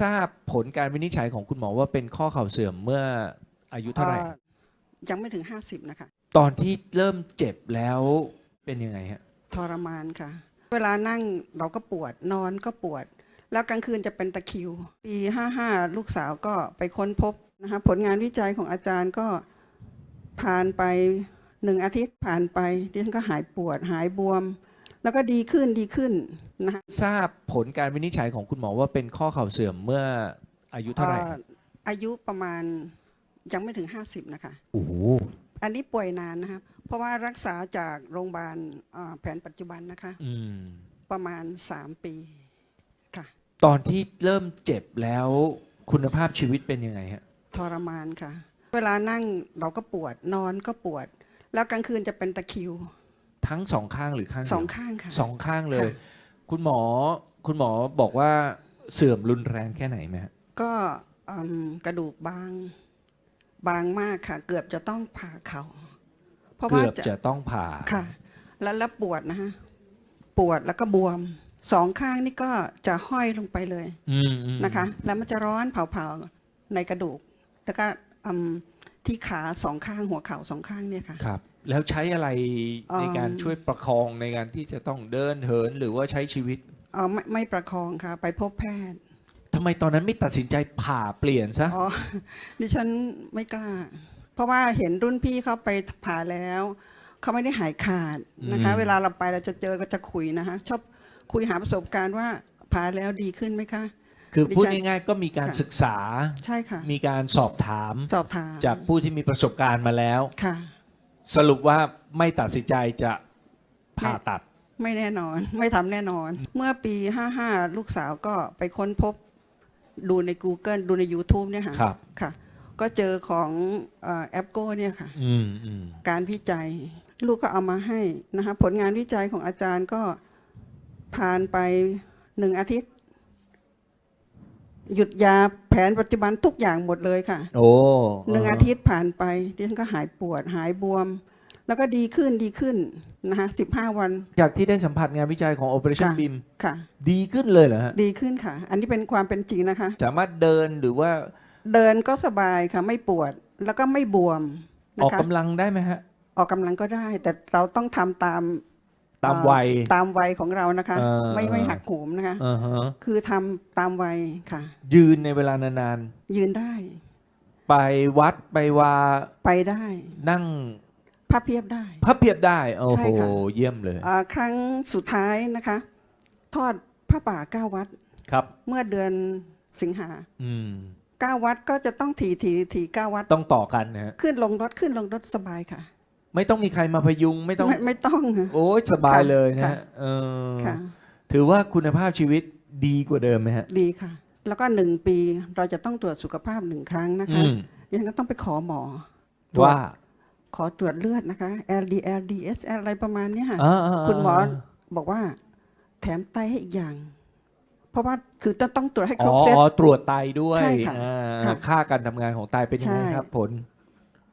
ทราบผลการวินิจฉัยของคุณหมอว่าเป็นข้อเข่าเสื่อมเมื่ออายุเท่าไหร่เอ่อยังไม่ถึง50นะคะ ตอนที่เริ่มเจ็บแล้วเป็นยังไงฮะ ทรมานค่ะ เวลานั่งเราก็ปวดนอนก็ปวด แล้วกลางคืนจะเป็นตะคริว ปี 55 ลูกสาวก็ไปค้นพบนะคะผลงานวิจัยของอาจารย์ก็ผ่านไปหนึ่งอาทิตย์ผ่านไปดิฉันก็หายปวดหายบวม แล้วก็ดีขึ้นดีขึ้นนะคะทราบผลการวินิจฉัยของคุณหมอว่าเป็นข้อเข่าเสื่อมเมื่ออายุเท่าไหร่เอ่ออายุประมาณยังไม่ถึง 50 นะคะ โอ้โหอันนี้ป่วยนานนะครับ เพราะว่ารักษาจากโรงพยาบาลเอ่อแผนปัจจุบันนะคะ อืม ประมาณ 3 ปีค่ะ ตอนที่เริ่มเจ็บแล้วคุณภาพชีวิตเป็นยังไงฮะ ทรมานค่ะ เวลานั่งเราก็ปวดนอนก็ปวด แล้วกลางคืนจะเป็นตะคริว ทั้งสองข้างหรือข้างเดียวสองข้างค่ะ สองข้างเลย ค่ะ คุณหมอคุณหมอบอกว่าเสื่อมรุนแรงแค่ไหนไหมฮะก็อืมกระดูกบาง บางมากค่ะ เกือบจะต้องผ่าเขาเพราะว่าเกือบจะต้องผ่าค่ะ แล้วแล้วปวดนะฮะปวดแล้วก็บวมสองข้างนี่ก็จะห้อยลงไปเลยอืมอืมนะคะ แล้วมันจะร้อนเผาๆในกระดูก แล้วก็อืม ที่ขาสองข้างหัวเข่าสองข้างเนี่ยค่ะ ครับ แล้วใช้อะไรเอิ่มในการช่วยประคองในการที่จะต้องเดินเหินหรือว่าใช้ชีวิตเออไม่ไม่ประคองค่ะ ไปพบแพทย์ทำไมตอนนั้นไม่ตัดสินใจผ่าเปลี่ยนซะอ๋อดิฉันไม่กล้า เพราะว่าเห็นรุ่นพี่เขาไปผ่าแล้ว เขาไม่ได้หายขาดนะคะอืมเวลาเราไปเราจะเจอก็จะคุยนะคะชอบคุยหาประสบการณ์ว่าผ่าแล้วดีขึ้นไหมคะ คือดิฉันพูดง่ายๆก็มีการค่ะ ศึกษา ใช่ค่ะ มีการสอบถามสอบถามจากผู้ที่มีประสบการณ์มาแล้ว ค่ะ สรุปว่าไม่ตัดสินใจจะผ่าตัด ไม่แน่นอน ไม่ทำแน่นอน เมื่อปี 55 ลูกสาวก็ไปค้นพบดูใน Google ดูใน YouTube เนี่ยค่ะครับ ค่ะ ก็เจอของแอปโก้เนี่ยค่ะ อืมอืมการวิจัย ลูกก็เอามาให้นะคะผลงานวิจัยของอาจารย์ก็ผ่านไปหนึ่งอาทิตย์ หยุดยาแผนปัจจุบันทุกอย่างหมดเลยค่ะโอ้หนึ่งอาทิตย์ผ่านไปดิฉันก็หายปวดหายบวม แล้วก็ดีขึ้นดีขึ้นนะคะสิบห้าวัน จากที่ได้สัมผัสงานวิจัยของ Operation ค่ะ BIM ค่ะ ดีขึ้นเลยเหรอฮะ ดีขึ้นค่ะ อันนี้เป็นความเป็นจริงนะคะ สามารถเดินหรือว่าเดินก็สบายค่ะไม่ปวดแล้วก็ไม่บวมออกนะคะกำลังได้ไหมฮะ ออกกำลังก็ได้ แต่เราต้องทำตาม ตามเอ่อวัย ตามวัยของเรานะคะ เออ ไม่ไม่หักโหมนะคะ อ่าฮะคือทำตามวัยค่ะ ยืนในเวลานานยืนได้ๆ ไปวัดไปวาไปได้นั่งพับเพียบได้ พับเพียบได้ โอ้ใช่โห ค่ะ เยี่ยมเลย อ่าครั้งสุดท้ายนะคะ ทอดผ้าป่าเก้าวัด ครับ เมื่อเดือนสิงหาอืม เก้าวัดก็จะต้องถีถีถีเก้าวัด ต้องต่อกันนะฮะ ขึ้นลงรถขึ้นลงรถสบายค่ะ ไม่ต้องมีใครมาพยุงไม่ต้อง ไม่ไม่ต้องค่ะ โอ้ยสบายเลยนะค่ะ ฮะเออค่ะ ถือว่าคุณภาพชีวิตดีกว่าเดิมไหมฮะ ดีค่ะ แล้วก็หนึ่งปีเราจะต้องตรวจสุขภาพหนึ่งครั้งนะคะอืมดิฉันก็ต้องไปขอหมอ ตรจว่าขอตรวจเลือดนะคะ LDL DSL อะไรประมาณเนี้ยค่ะ อ่าๆๆ คุณหมอบอกว่า แถมไตให้อีกอย่าง เพราะว่าคือต้องต้องตรวจให้ครอ๋บอเซต อ๋อ ตรวจไตด้วยใช่ค่ะอ่าค่ะค่าการทำงานของไตเป็นยังไงใช่ ครับผล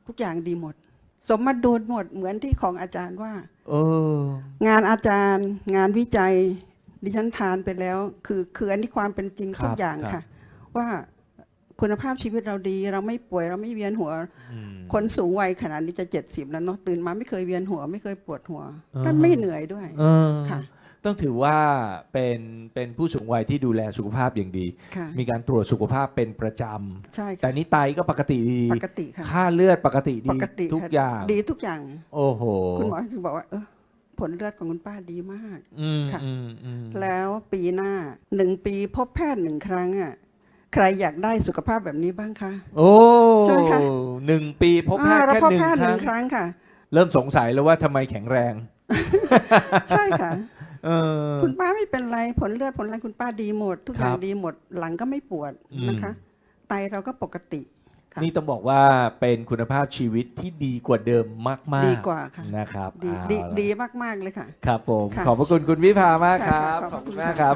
ทุกอย่างดีหมด สมมาดูหมดเหมือนที่ของอาจารย์ว่า เออ งานอาจารย์งานวิจัย ดิฉันทานไปแล้ว คือคืออันนี้ความเป็นจริงครับทุกอย่างครับค่ะว่าคุณภาพชีวิตเราดี เราไม่ป่วยเราไม่เวียนหัว อืม คนสูงวัยขนาดนี้จะเจ็ดสิบแล้วเนาะตื่นมาไม่เคยเวียนหัว ไม่เคยปวดหัวอ่าฮะและไม่เหนื่อยด้วย เออค่ะ ต้องถือว่าเป็นเป็นผู้สูงวัยที่ดูแลสุขภาพอย่างดี ค่ะ มีการตรวจสุขภาพเป็นประจใช่ำแต่ค่ะนี้ไตก็ปกติดี ปกติค่ะค่าเลือดปกติปดีกติทุกค่ะอย่าง ดีทุกอย่าง โอ้โหคุณหมอถึงบอกว่า เออผลเลือดของคุณป้าดีมาก อืมค่ะ อืมอืมแล้วปีหน้าหนึ่งปีพบแพทย์หนึ่งครั้งอะใครอยากได้สุขภาพแบบนี้บ้างคะ โอ้ใช่ไหมคะ หนึ่งปีพบแพทย์อ่าเราแค่พบหนึ่งแพทย์คหรั้นึ่งง ครั้งค่ะ เริ่มสงสัยแล้วว่าทำไมแข็งแรง ใช่ค่ะ เออ คุณป้าไม่เป็นไร ผลเลือดผลอะไรคุณป้าดีหมด ทุกอย่างครับดีหมด หลังก็ไม่ปวดอืม นะคะ ไตเราก็ปกติ ค่ะนี่ต้องบอกว่าเป็นคุณภาพชีวิตที่ดีกว่าเดิมมากๆดีกว่าค่ะ นะครับดีเอาดีล่ะดีมาก ๆ เลยค่ะ ครับผม ค่ะขอบพระคุณคุณวิภามากคค่ะรับค่ะขขออบบคุคุณณมากค่ะครับ